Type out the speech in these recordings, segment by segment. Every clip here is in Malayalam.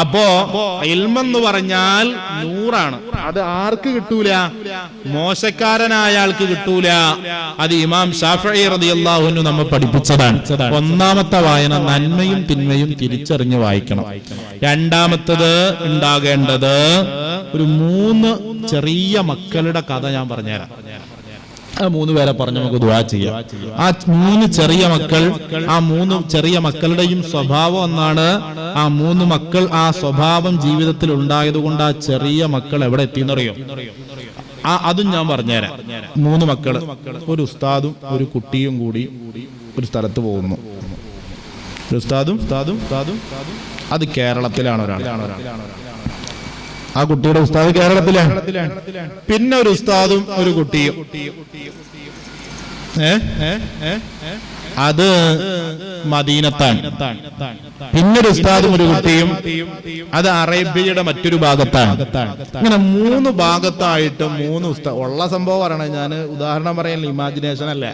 അപ്പോ ഇൽമെന്ന് പറഞ്ഞാൽ നൂറാണ്. അത് ആർക്ക് കിട്ടൂല? മോശക്കാരനായ ആൾക്ക് കിട്ടൂല. അത് ഇമാം ഷാഫി നമ്മൾ നമ്മെ പഠിപ്പിച്ചതാണ്. ഒന്നാമത്തെ വായന നന്മയും തിന്മയും തിരിച്ചറിഞ്ഞ് വായിക്കണം. രണ്ടാമത്തത് ഉണ്ടാകേണ്ടത് ഒരു മൂന്ന് ചെറിയ മക്കളുടെ കഥ ഞാൻ പറഞ്ഞുതരാം. ആ മൂന്ന് പേരെ പറഞ്ഞ് നമുക്ക് ദുവാ ചെയ്യാം. ആ മൂന്ന് ചെറിയ മക്കൾ ആ മൂന്ന് ചെറിയ മക്കളുടെയും സ്വഭാവം എന്നാണ് ആ മൂന്ന് മക്കൾ ആ സ്വഭാവം ജീവിതത്തിൽ ഉണ്ടായത് കൊണ്ട് ആ ചെറിയ മക്കൾ എവിടെ എത്തിയെന്നറിയോ? ആ അതും ഞാൻ പറഞ്ഞുതരാം. മൂന്ന് മക്കൾ ഒരു ഉസ്താദും ഒരു കുട്ടിയും കൂടി ഒരു സ്ഥലത്ത് പോകുന്നു. ഒരു ഉസ്താദും ഉസ്താദും ഉസ്താദും. അത് കേരളത്തിലാണ് ഒരാൾ. ആ കുട്ടിയുടെ ഉസ്താദ് കേരളത്തിലാണ് പിന്നെ ഒരു ഉസ്താദും ഒരു കുട്ടിയും? അത് മദീനത്താണ്. പിന്നൊരു ഉസ്താദും ഒരു കുട്ടിയും. അത് അറേബ്യയുടെ മറ്റൊരു ഭാഗത്താണ്. അങ്ങനെ മൂന്ന് ഭാഗത്തായിട്ട് മൂന്ന് ഉസ്താദ് ഉള്ള സംഭവം പറയണേ. ഞാൻ ഉദാഹരണം പറയാൻ ഇമാജിനേഷൻ അല്ലേ?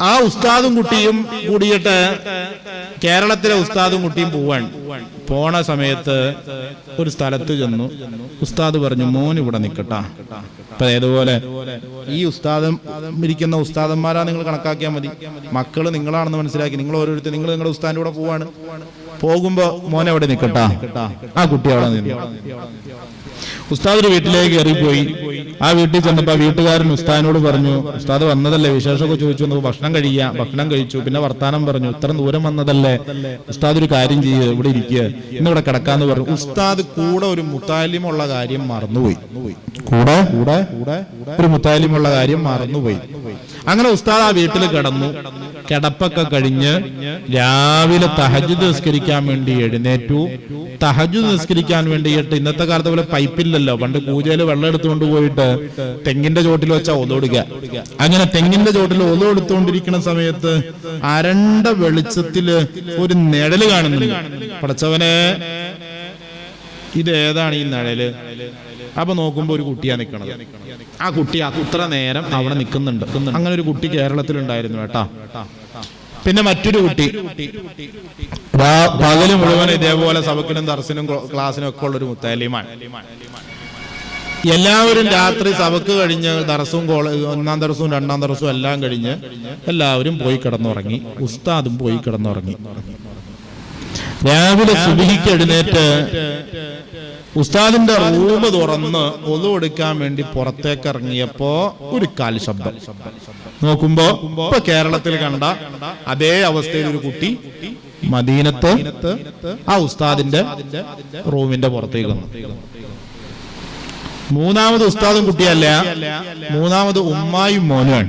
ആ ഉസ്താദും കുട്ടിയും കൂടിയിട്ട് കേരളത്തിലെ ഉസ്താദും കുട്ടിയും പോവാൻ. പോണ സമയത്ത് ഒരു സ്ഥലത്ത് ചെന്നു. ഉസ്താദ് പറഞ്ഞു മോൻ ഇവിടെ നിക്കട്ടാ. അപ്പൊ ഏതുപോലെ ഈ ഉസ്താദം ഇരിക്കുന്ന ഉസ്താദന്മാരാ നിങ്ങൾ കണക്കാക്കിയാൽ മതി. മക്കൾ നിങ്ങളാണെന്ന് മനസ്സിലാക്കി. നിങ്ങൾ ഓരോരുത്തർ നിങ്ങൾ നിങ്ങളുടെ ഉസ്താദിന്റെ കൂടെ പോവാണ്. പോകുമ്പോ മോനെവിടെ നിക്കട്ടാ? ആ കുട്ടി അവിടെ നിന്നു. ഉസ്താദ് ഒരു വീട്ടിലേക്ക് കയറിപ്പോയി. ആ വീട്ടിൽ ചെന്നപ്പോ ആ വീട്ടുകാരൻ ഉസ്താദിനോട് പറഞ്ഞു ഉസ്താദ് വന്നതല്ലേ? വിശേഷമൊക്കെ ചോദിച്ചു. വന്നു ഭക്ഷണം കഴിയാം. ഭക്ഷണം കഴിച്ചു. പിന്നെ വർത്താനം പറഞ്ഞു ഇത്ര ദൂരം വന്നതല്ലേ? ഉസ്താദ് ഒരു കാര്യം ചെയ്യുക ഇവിടെ ഇരിക്കുക ഇന്നിവിടെ കിടക്കാന്ന് പറഞ്ഞു. ഉസ്താദ് കൂടെ ഒരു മുത്താലിമുള്ള കാര്യം മറന്നുപോയി. കൂടെ? കൂടെ? ഒരു മുത്താലിമുള്ള കാര്യം മറന്നുപോയി. അങ്ങനെ ഉസ്താദ് ആ വീട്ടിൽ കിടന്നു. കിടപ്പൊക്കെ കഴിഞ്ഞ് രാവിലെ തഹജു നിസ്കരിക്കാൻ വേണ്ടി എഴുന്നേറ്റു. തഹജു നിസ്കരിക്കാൻ വേണ്ടിയിട്ട് ഇന്നത്തെ കാലത്ത് പോലെ പൈപ്പില്ലല്ലോ. പണ്ട് പൂജയിൽ വെള്ളം എടുത്തുകൊണ്ട് പോയിട്ട് തെങ്ങിന്റെ ചോട്ടിൽ വെച്ചാ ഒതോടുക. അങ്ങനെ തെങ്ങിന്റെ ചോട്ടിൽ ഒതു എടുത്തുകൊണ്ടിരിക്കുന്ന സമയത്ത് അരണ്ട വെളിച്ചത്തിൽ ഒരു നിഴൽ കാണുന്നുണ്ട്. പടച്ചവനെ ഇത് ഏതാണ് ഈ നിഴൽ? അപ്പൊ നോക്കുമ്പോ ഒരു കുട്ടിയാ നിക്കണത്. ആ കുട്ടി അത്ര നേരം അവിടെ നിൽക്കുന്നുണ്ട് അങ്ങനെ ഒരു കുട്ടി കേരളത്തിൽ ഉണ്ടായിരുന്നു കേട്ടാ. പിന്നെ മറ്റൊരു കുട്ടി. പകൽ മുഴുവൻ ഇതേപോലെ സബക്കിനും ദർശനും ക്ലാസ്സിനും ഒക്കെ ഉള്ള ഒരു മുത്താലിമാണ് എല്ലാവരും രാത്രി സബക്ക് കഴിഞ്ഞ് ദർസും ഒന്നാം ദർസവും രണ്ടാം ദർസവും എല്ലാം കഴിഞ്ഞ് എല്ലാവരും പോയി കിടന്നുറങ്ങി. ഉസ്താദും പോയി കിടന്നുറങ്ങി. രാവിലെ സുബിഹിക്ക് എഴുന്നേറ്റ് ഉസ്താദിന്റെ റൂം തുറന്ന് ഒതു എടുക്കാൻ വേണ്ടി പുറത്തേക്ക് ഇറങ്ങിയപ്പോ ഒരു കാൽ ശബ്ദം. നോക്കുമ്പോ ഇപ്പൊ കേരളത്തിൽ കണ്ട അതേ അവസ്ഥയിൽ ഒരു കുട്ടി മദീനത്ത് ആ ഉസ്താദിന്റെ റൂമിന്റെ പുറത്തേക്ക് വന്നു. മൂന്നാമത് ഉസ്താദും കുട്ടിയല്ല മൂന്നാമത് ഉമ്മായും മോനുമാണ്.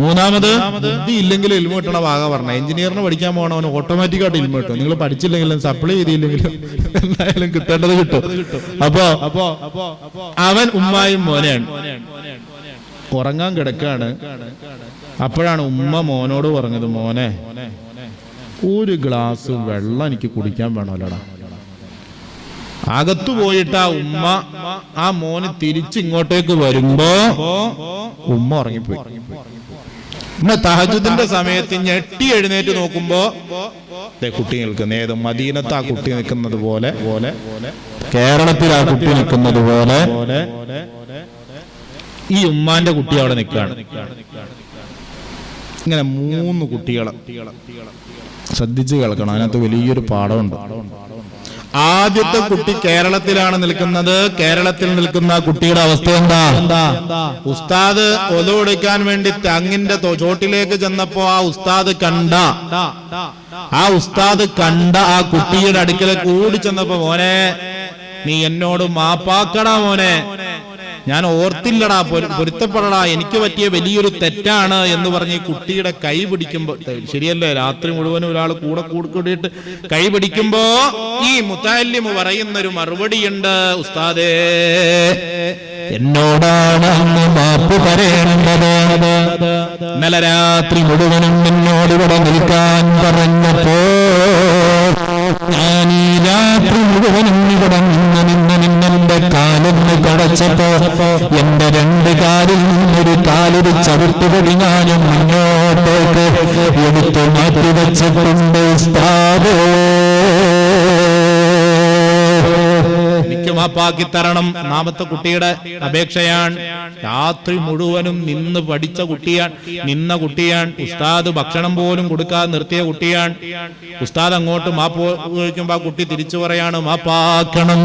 മൂന്നാമത് ബുദ്ധി ഇല്ലെങ്കിൽ ഇൽമ കിട്ടണ ഭാഗ പറഞ്ഞ. എഞ്ചിനീയറിന് പഠിക്കാൻ പോകണവന് ഓട്ടോമാറ്റിക് ആയിട്ട് കിട്ടും നിങ്ങൾ പഠിച്ചില്ലെങ്കിലും സപ്ലൈ ചെയ്തില്ലെങ്കിലും എന്തായാലും കിട്ടേണ്ടത് കിട്ടും. അപ്പോ അപ്പോ അവൻ ഉമ്മായും മോനെയാണ്. ഉറങ്ങാൻ കിടക്കാണ്. അപ്പോഴാണ് ഉമ്മ മോനോട് പറഞ്ഞത് മോനെ ഒരു ഗ്ലാസ് വെള്ളം എനിക്ക് കുടിക്കാൻ വേണമല്ലോടാ. അകത്തു പോയിട്ട് ആ ഉമ്മ ആ മോന് തിരിച്ചിങ്ങോട്ടേക്ക് വരുമ്പോ ഉമ്മ ഉറങ്ങിപ്പോയി. പിന്നെ തഹജുദിന്റെ സമയത്ത് ഞെട്ടി എഴുന്നേറ്റ് നോക്കുമ്പോ കുട്ടി നിൽക്കുന്ന. ഏത് മദീനത്ത് ആ കുട്ടി നിൽക്കുന്നത് പോലെ പോലെ. കേരളത്തിൽ ആ കുട്ടി നിൽക്കുന്നത് പോലെ. ഈ ഉമ്മാന്റെ കുട്ടി അവിടെ നിൽക്കുകയാണ്. ഇങ്ങനെ മൂന്ന് കുട്ടികളെ. ശ്രദ്ധിച്ച് കേൾക്കണം. അതിനകത്ത് വലിയൊരു പാഠമുണ്ട്. ആദ്യത്തെ കുട്ടി കേരളത്തിലാണ് നിൽക്കുന്നത്. കേരളത്തിൽ നിൽക്കുന്ന കുട്ടിയുടെ അവസ്ഥ എന്താ? ഉസ്താദ് ഒതുകൊടുക്കാൻ വേണ്ടി തങ്ങിന്റെ ചോട്ടിലേക്ക് ചെന്നപ്പോ ആ ഉസ്താദ് കണ്ട. ആ ഉസ്താദ് കണ്ട ആ കുട്ടിയുടെ അടുക്കലേക്ക് ഓടി ചെന്നപ്പോ മോനെ നീ എന്നോട് മാപ്പാക്കടാ മോനെ. ഞാൻ ഓർത്തില്ലടാ പൊരു- പൊരുത്തപ്പെടടാ. എനിക്ക് പറ്റിയ വലിയൊരു തെറ്റാണ് എന്ന് പറഞ്ഞ് കുട്ടിയുടെ കൈ പിടിക്കുമ്പോ ശരിയല്ലേ? രാത്രി മുഴുവനും ഒരാൾ കൂടെ കൂടിക്കൂടിയിട്ട് കൂടിയിട്ട് കൈ പിടിക്കുമ്പോ ഈ മുത്താല്യം പറയുന്ന ഒരു മറുപടിയുണ്ട് ഉസ്താദേ എന്നോടാണ് അന്ന് മാപ്പ് പറയേണ്ടത്. ഇന്നലെ രാത്രി മുഴുവനും എന്നോട് ഇവിടെ നിൽക്കാൻ പറഞ്ഞപ്പോ ഞാൻ ഈ രാത്രി മുഴുവനും ഇവിടെ നിന്ന്. നിന്നെന്റെ കാലൊന്ന് കടച്ചപ്പോ എന്റെ രണ്ട് കാലിൽ നിന്നൊരു കാലൊരു ചവിട്ടുപടി ഞാനും മുന്നോട്ടേക്ക് എടുത്തു മാറ്റി വെച്ചിട്ടുണ്ട് മാപ്പാക്കി തരണം. നാമത്തെ കുട്ടിയുടെ അപേക്ഷയാണ്. രാത്രി മുഴുവനും നിന്ന് പഠിച്ച കുട്ടിയാണ്. നിന്ന കുട്ടിയാണ്. ഉസ്താദ് ഭക്ഷണം പോലും കൊടുക്കാതെ നിർത്തിയ കുട്ടിയാണ്. ഉസ്താദ് അങ്ങോട്ട് മാപ്പ് ചോദിക്കുമ്പോ ആ കുട്ടി തിരിച്ചു പറയാണ് മാപ്പാക്കണം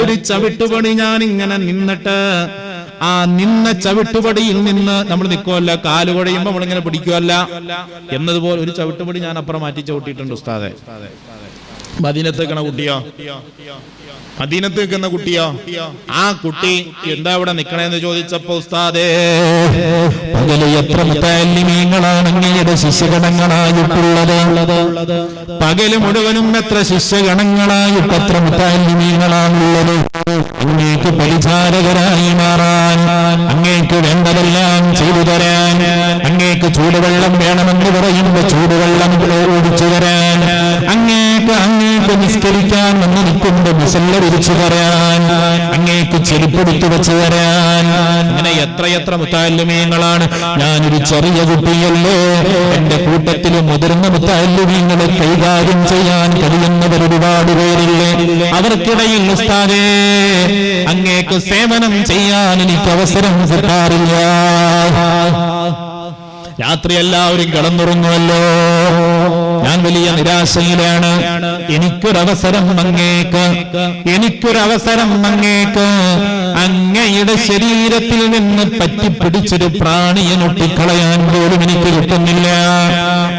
ഒരു ചവിട്ടുപണി ഞാൻ ഇങ്ങനെ നിന്നിട്ട് ആ നിന്ന ചവിട്ടുപടിയിൽ നിന്ന് നമ്മൾ നിൽക്കുമല്ല കാൽ കുഴയുമ്പോ നമ്മളിങ്ങനെ പിടിക്കുമല്ല എന്നതുപോലെ ഒരു ചവിട്ടുപടി ഞാൻ അപ്പുറം മാറ്റി ചവിട്ടിയിട്ടുണ്ട് ഉസ്താദെ. മദീനത്ത് കുട്ടിയാ? കുട്ടിയോ മദീനത്ത് നിൽക്കുന്ന കുട്ടിയോ? ആ കുട്ടി എന്താ ഇവിടെ നിക്കണേന്ന് ചോദിച്ചപ്പോ ഉസ്താദേ പകൽ എത്ര മുത്താലിമീങ്ങളാണ് അങ്ങയുടെ ശിഷ്യഗണങ്ങളായിട്ടുള്ളത് പകൽ മുഴുവനും എത്ര ശിഷ്യഗണങ്ങളായിട്ട് എത്ര മുത്താലിമീങ്ങളാണുള്ളത് അങ്ങേക്ക് പരിചാരകരായി മാറാൻ അങ്ങേക്ക് വേണ്ടതെല്ലാം ചെയ്തു തരാൻ അങ്ങേക്ക് ചൂടുവെള്ളം വേണമെന്ന് പറയുന്ന ചൂടുവെള്ളം നിൽക്കുമ്പോ മുസല്ല വിരിച്ചു തരാൻ അങ്ങേക്ക് ചെരുപ്പെടുത്തു വെച്ചു തരാൻ. അങ്ങനെ എത്രയെത്ര മുത്താലുമീങ്ങളാണ് ഞാനൊരു ചെറിയ കുട്ടിയല്ലേ. എന്റെ കൂട്ടത്തിൽ മുതിർന്ന മുത്താലുമീങ്ങളെ കൈകാര്യം ചെയ്യാൻ കഴിയുന്നവർ ഒരുപാട് പേരില്ലേ. അവർക്കിടയിൽ ഉസ്താദേ അങ്ങേക്ക് സേവനം ചെയ്യാൻ എനിക്ക് അവസരം കിട്ടാറില്ല. രാത്രി എല്ലാവരും കിടന്നുറങ്ങുമല്ലോ. ഞാൻ വലിയ നിരാശയിലാണ്. എനിക്കൊരവസരം അങ്ങേക്ക്. എനിക്കൊരവസരം അങ്ങേക്ക്. അങ്ങയുടെ ശരീരത്തിൽ നിന്ന് പറ്റിപ്പിടിച്ചൊരു പ്രാണിയെ നൊട്ടിക്കളയാൻ പോലും എനിക്ക് കിട്ടുന്നില്ല.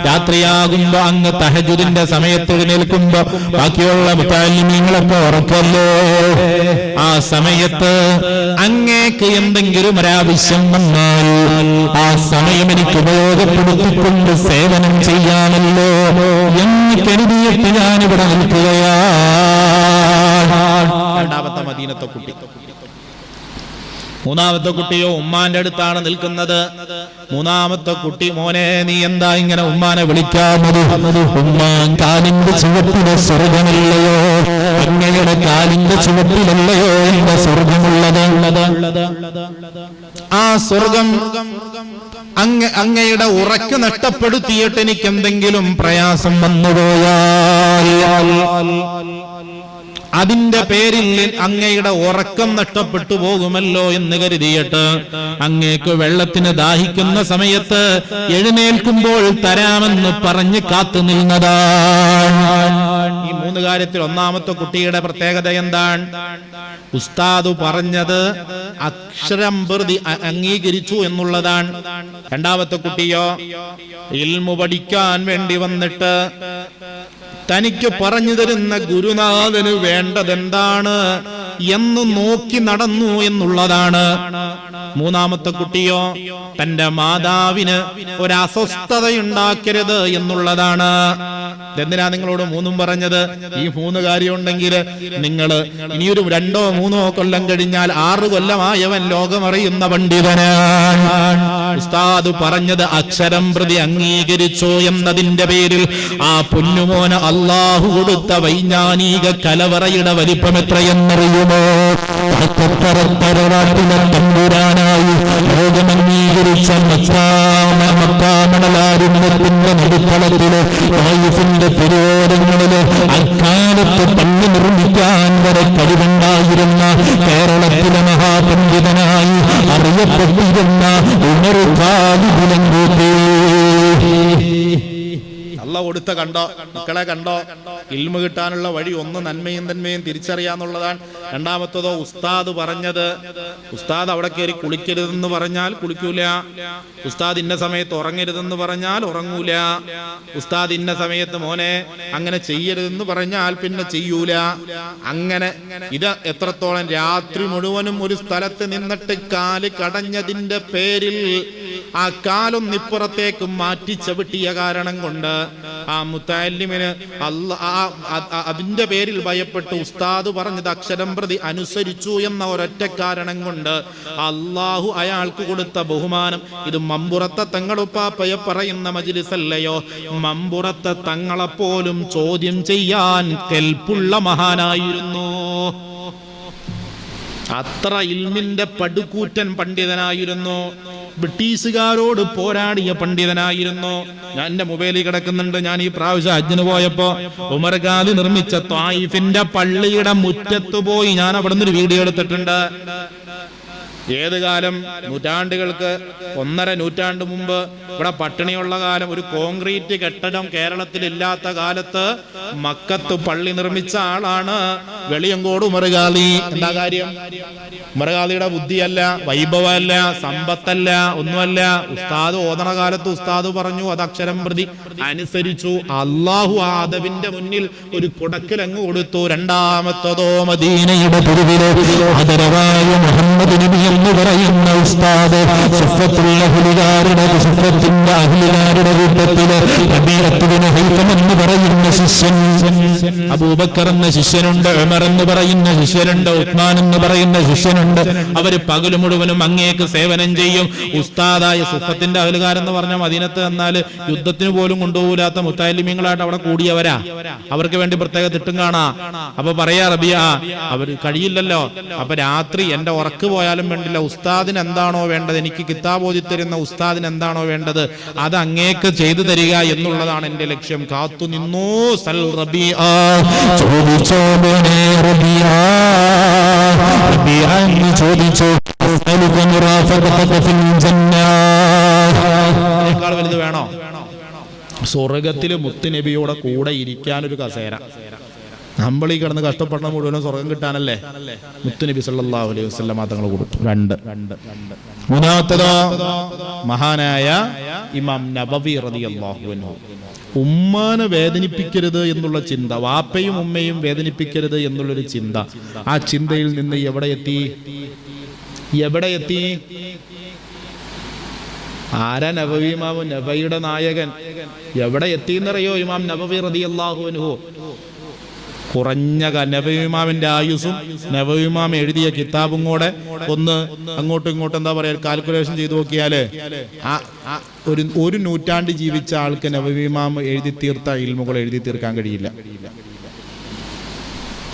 രാത്രിയാകുമ്പോ അങ്ങ് തഹജുദിന്റെ സമയത്ത് എഴുന്നേൽക്കുമ്പോ ബാക്കിയുള്ള മുത്താലിമീങ്ങളൊക്കെ ഉറക്കല്ലോ? ആ സമയത്ത് അങ്ങേക്ക് എന്തെങ്കിലും ഒരാവശ്യം വന്നാൽ ആ സമയം എനിക്ക് ഉപയോഗപ്പെടുത്തിക്കൊണ്ട് സേവനം ചെയ്യാമല്ലോ എന്ന് കരുതിയിട്ട് ഞാനിവിടെ നിൽക്കുകയാണ്. രണ്ടാമത്തെ മദീനത്തെ കുട്ടി. മൂന്നാമത്തെ കുട്ടിയോ ഉമ്മാന്റെ അടുത്താണ് നിൽക്കുന്നത്. മൂന്നാമത്തെ കുട്ടി മോനെ നീ എന്താ ഇങ്ങനെ ഉമ്മാനെ വിളിക്കാമത്? ഉമ്മാൻ കാലിന്റെ ചുവട്ടിലെ സ്വർഗമില്ലയോ അങ്ങയുടെ കാലിന്റെ ചുവട്ടിലല്ലയോ? എന്റെ സ്വർഗമുള്ളത് ആ സ്വർഗം അങ്ങ അങ്ങയുടെ ഉറക്ക് നഷ്ടപ്പെടുത്തിയിട്ട് എനിക്ക് എന്തെങ്കിലും പ്രയാസം വന്നുപോയാൽ അതിന്റെ പേരിൽ അങ്ങയുടെ ഉറക്കം നഷ്ടപ്പെട്ടു പോകുമല്ലോ എന്ന് കരുതിയിട്ട് അങ്ങേക്ക് വെള്ളത്തിന് ദാഹിക്കുന്ന സമയത്ത് എഴുന്നേൽക്കുമ്പോൾ തരാമെന്ന് പറഞ്ഞ് കാത്തു നിന്നതാണ്. ഈ മൂന്ന് കാര്യത്തിൽ ഒന്നാമത്തെ കുട്ടിയുടെ പ്രത്യേകത എന്താണ്? ഉസ്താദ് പറഞ്ഞത് അക്ഷരം പ്രതി അംഗീകരിച്ചു എന്നുള്ളതാണ്. രണ്ടാമത്തെ കുട്ടിയോ? ഇൽമു പഠിക്കാൻ വേണ്ടി വന്നിട്ട് തനിക്ക് പറഞ്ഞു തരുന്ന ഗുരുനാഥന് വേണ്ടതെന്താണ്? എന്ന് നോക്കി നടന്നു എന്നുള്ളതാണ്. മൂന്നാമത്തെ കുട്ടിയോ തന്റെ മാതാവിന് ഒരു അസ്വസ്ഥതയുണ്ടാക്കരുത് എന്നുള്ളതാണ്. എന്തിനാ നിങ്ങളോട് മൂന്നും പറഞ്ഞത്? ഈ മൂന്ന് കാര്യം ഉണ്ടെങ്കിൽ നിങ്ങൾ ഇനിയൊരു രണ്ടോ മൂന്നോ കൊല്ലം കഴിഞ്ഞാൽ ആറ് കൊല്ലമായവൻ ലോകമറിയുന്ന പണ്ഡിതനാണ്. ഉസ്താദ് പറഞ്ഞത് അക്ഷരം പ്രതി അംഗീകരിച്ചോ എന്നതിന്റെ പേരിൽ ആ പൊന്നുമോന് അള്ളാഹു കൊടുത്ത വൈജ്ഞാനിക കലവറയുടെ വലിപ്പം എത്രയെന്നറിയുമോ? തറവാട്ടിലെ തമ്പുരാനായി ലോകമംഗീകരിച്ച മക്കാമണലാരുണ്യത്തിന്റെ നടുത്തളത്തിൽ വായുസിന്റെ തിരുവോരങ്ങളിൽ അക്കാലത്ത് പള്ളി നിർമ്മിക്കാൻ വരെ കഴിവുണ്ടായിരുന്ന കേരളത്തിലെ മഹാപണ്ഡിതനായി അറിയപ്പെട്ടിരുന്ന ഉമർ അല്ല കൊടുത്ത കണ്ടോ? മക്കളെ കണ്ടോ? ഇൽമ കിട്ടാനുള്ള വഴി ഒന്ന് നന്മയും തന്മയും തിരിച്ചറിയാന്നുള്ളതാണ് രണ്ടാമത്തതോ ഉസ്താദ് പറഞ്ഞത്. ഉസ്താദ് അവിടെ കയറി കുളിക്കരുതെന്ന് പറഞ്ഞാൽ കുളിക്കൂല. ഉസ്താദ് ഇന്ന സമയത്ത് ഉറങ്ങരുതെന്ന് പറഞ്ഞാൽ ഉറങ്ങൂല. ഉസ്താദ് ഇന്ന സമയത്ത് മോനെ അങ്ങനെ ചെയ്യരുതെന്ന് പറഞ്ഞാൽ പിന്നെ ചെയ്യൂല. അങ്ങനെ ഇത് എത്രത്തോളം രാത്രി മുഴുവനും ഒരു സ്ഥലത്ത് നിന്നിട്ട് കാൽ കടഞ്ഞതിന്റെ പേരിൽ ആ കാലൊന്നിപ്പുറത്തേക്ക് മാറ്റി ചവിട്ടിയ കാരണം കൊണ്ട് ആ മുത്താലിമിന് അല്ല അതിന്റെ പേരിൽ ഭയപ്പെട്ട് ഉസ്താദ് പറഞ്ഞത് അക്ഷരം പ്രതി അനുസരിച്ചു എന്ന ഒരൊറ്റ കാരണം കൊണ്ട് അള്ളാഹു അയാൾക്ക് കൊടുത്ത ബഹുമാനം. ഇത് മമ്പുറത്തെ തങ്ങളുപ്പാപ്പയെ പറയുന്ന മജിലിസല്ലയോ? മമ്പുറത്തെ തങ്ങളെപ്പോലും ചോദ്യം ചെയ്യാൻ കെൽപ്പുള്ള മഹാനായിരുന്നു. അത്ര ഇൽമിന്റെ പടുകൂറ്റൻ പണ്ഡിതനായിരുന്നു. ബ്രിട്ടീഷുകാരോട് പോരാടിയ പണ്ഡിതനായിരുന്നു. ഞാൻ എന്റെ മൊബൈലിൽ കിടക്കുന്നുണ്ട്. ഞാൻ ഈ പ്രാവശ്യം അജ്ഞന് പോയപ്പോ ഉമർ ഖാദി നിർമ്മിച്ച ത്വായിഫിന്റെ പള്ളിയുടെ മുറ്റത്ത് പോയി ഞാൻ അവിടെ നിന്ന് ഒരു വീഡിയോ എടുത്തിട്ടുണ്ട്. ഏത് കാലം? നൂറ്റാണ്ടുകൾക്ക് ഒന്നര നൂറ്റാണ്ട് മുമ്പ്. ഇവിടെ പട്ടിണിയുള്ള കാലം. ഒരു കോൺക്രീറ്റ് കെട്ടിടം കേരളത്തിൽ ഇല്ലാത്ത കാലത്ത് മക്കത്ത് പള്ളി നിർമ്മിച്ച ആളാണ് വെളിയങ്കോട് ഉമറുകാലി എന്താ കാര്യം? ഉമറുകാലിയുടെ ബുദ്ധിയല്ല വൈഭവമല്ല സമ്പത്തല്ല ഒന്നുമല്ല. ഉസ്താദ് ഓതണ കാലത്ത് ഉസ്താദ് പറഞ്ഞു അത് അക്ഷരം പ്രതി അനുസരിച്ചു. അള്ളാഹു ആദവിന്റെ മുന്നിൽ ഒരു കുടക്കിൽ അങ്ങ് കൊടുത്തു. രണ്ടാമത്തതോ മദീനയുടെ എന്ന് പറയുന്ന ഉസ്താദ് സുഫത്തുള്ള അഹ്ലുകാരുടെ സുഫത്തിന്റെ അഹ്ലുകാരുടെ കൂട്ടത്തിൽ റബീഅത്തുബ്നു ഹൈതം എന്ന് പറയുന്ന ശിഷ്യൻ അബൂബക്കർ എന്ന ശിഷ്യനുണ്ട് ഉമർ എന്ന് പറയുന്ന ശിഷ്യനുണ്ട് ഉസ്മാൻ എന്ന് പറയുന്ന ശിഷ്യനുണ്ട്. അവർ പകൽ മുഴുവനും അങ്ങേക്ക് സേവനം ചെയ്യും. ഉസ്താദായ സുഫത്തിന്റെ അഹലുകാരെന്ന് പറഞ്ഞ മദീനത്ത് എന്നാൽ യുദ്ധത്തിന് പോലും കൊണ്ടുപോകാത്ത മുത്താലിമ്യങ്ങളായിട്ട് അവിടെ കൂടിയവരാ. അവർക്ക് വേണ്ടി പ്രത്യേക തിട്ടും കാണാ. അപ്പൊ പറയാ റബിയ അവർ കഴിയില്ലല്ലോ. അപ്പൊ രാത്രി എന്റെ ഉറക്ക് പോയാലും വേണ്ടില്ല ഉസ്താദിന് എന്താണോ വേണ്ടത് എനിക്ക് കിതാബ് ഓതി തരുന്ന ഉസ്താദിന് എന്താണോ വേണ്ടത് അത് അങ്ങേക്ക് ചെയ്തു തരിക എന്നുള്ളതാണ് എന്റെ ലക്ഷ്യം. കാത്തു നിന്നു സൽ റബിയ ചോദിച്ചോ വലുത് വേണോ? സ്വർഗത്തിൽ മുത്തുനബിയുടെ കൂടെ ഇരിക്കാൻ ഒരു കസേര. നമ്മൾ ഈ കിടന്ന് കഷ്ടപ്പെടുന്ന മുഴുവനും സ്വർഗം കിട്ടാനല്ലേ? മുത്തുനബി സല്ലല്ലാഹു അലൈഹി വസല്ലം തങ്ങൾ കൊടുത്തു. രണ്ട്. മൂന്നാമത്തതോ മഹാനായ ഇമാം നബവി റളിയല്ലാഹു അൻഹു. ഉമ്മാനെ വേദനിപ്പിക്കരുത് എന്നുള്ള ചിന്ത വാപ്പയും ഉമ്മയും വേദനിപ്പിക്കരുത് എന്നുള്ളൊരു ചിന്ത. ആ ചിന്തയിൽ നിന്ന് എവിടെ എത്തി? എവിടെ എത്തി? ആരാ നബവി ഇമാം നബയുടെ നായകൻ. എവിടെ എത്തി എന്നറിയോ ഇമാം നബവി റളിയല്ലാഹു അൻഹു? കുറഞ്ഞ നബിമാമിന്റെ ആയുസും നബിമാം എഴുതിയ കിതാബും കൂടെ ഒന്ന് അങ്ങോട്ടും ഇങ്ങോട്ടും എന്താ പറയാ കാൽക്കുലേഷൻ ചെയ്ത് നോക്കിയാൽ ഒരു ഒരു നൂറ്റാണ്ട് ജീവിച്ച ആൾക്ക് നബിമാം എഴുതി തീർത്ത ഇൽമുകൾ എഴുതി തീർക്കാൻ കഴിയില്ല.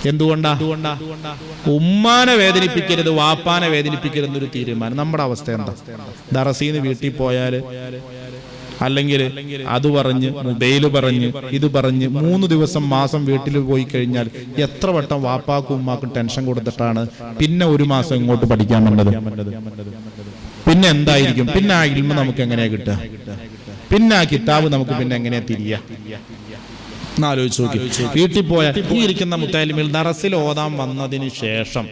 എന്തുകൊണ്ടാ? ഉമ്മാനെ വേദനിപ്പിക്കരുത് വാപ്പാനെ വേദനിപ്പിക്കരുത് എന്നൊരു തീരുമാനം. നമ്മുടെ അവസ്ഥ എന്താ? ദറസീന്ന് വീട്ടിൽ പോയാൽ അല്ലെങ്കിൽ അത് പറഞ്ഞ് മൊബൈൽ പറഞ്ഞ് ഇത് പറഞ്ഞ് മൂന്ന് ദിവസം മാസം വീട്ടിൽ പോയി കഴിഞ്ഞാൽ എത്ര വട്ടം വാപ്പാക്കും ഉമ്മാക്കും ടെൻഷൻ കൊടുത്തിട്ടാണ് പിന്നെ ഒരു മാസം ഇങ്ങോട്ട് പഠിക്കാൻ വേണ്ടത് പിന്നെ എന്തായിരിക്കും? പിന്നെ ആ ഇൽമ നമുക്ക് എങ്ങനെയാ കിട്ടുക? പിന്നെ ആ കിതാബ് നമുക്ക് പിന്നെ എങ്ങനെയാ തിരിയാ എന്നാലോചിച്ച് നോക്കി. വീട്ടിൽ പോയ ഈ ഇരിക്കുന്ന മുത്താലിമിൽ ദറസിൽ ഓതാൻ വന്നതിന് ശേഷം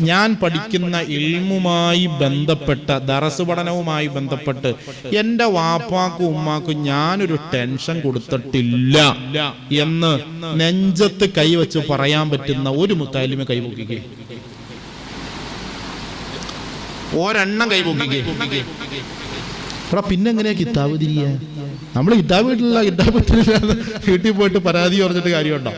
ഞാൻ പഠിക്കുന്ന ഇൽമുമായി ബന്ധപ്പെട്ട ദറസ് പഠനവുമായി ബന്ധപ്പെട്ട് എന്റെ വാപ്പാക്കും ഉമ്മാക്കും ഞാനൊരു ടെൻഷൻ കൊടുത്തിട്ടില്ല എന്ന് നെഞ്ചത്ത് കൈവച്ച് പറയാൻ പറ്റുന്ന ഒരു മുത്താലിമ കൈപൊക്കിക്കേ ഒരെണ്ണം കൈപൊക്കിക്കേ എടാ പിന്നെ എങ്ങനെയാ കിതാബ് തിരിയ? നമ്മൾ കിതാബ് വീട്ടിലില്ല കിതാബ് വീട്ടിലില്ല വീട്ടിൽ പോയിട്ട് പരാതി പറഞ്ഞിട്ട് കാര്യമുണ്ടോ?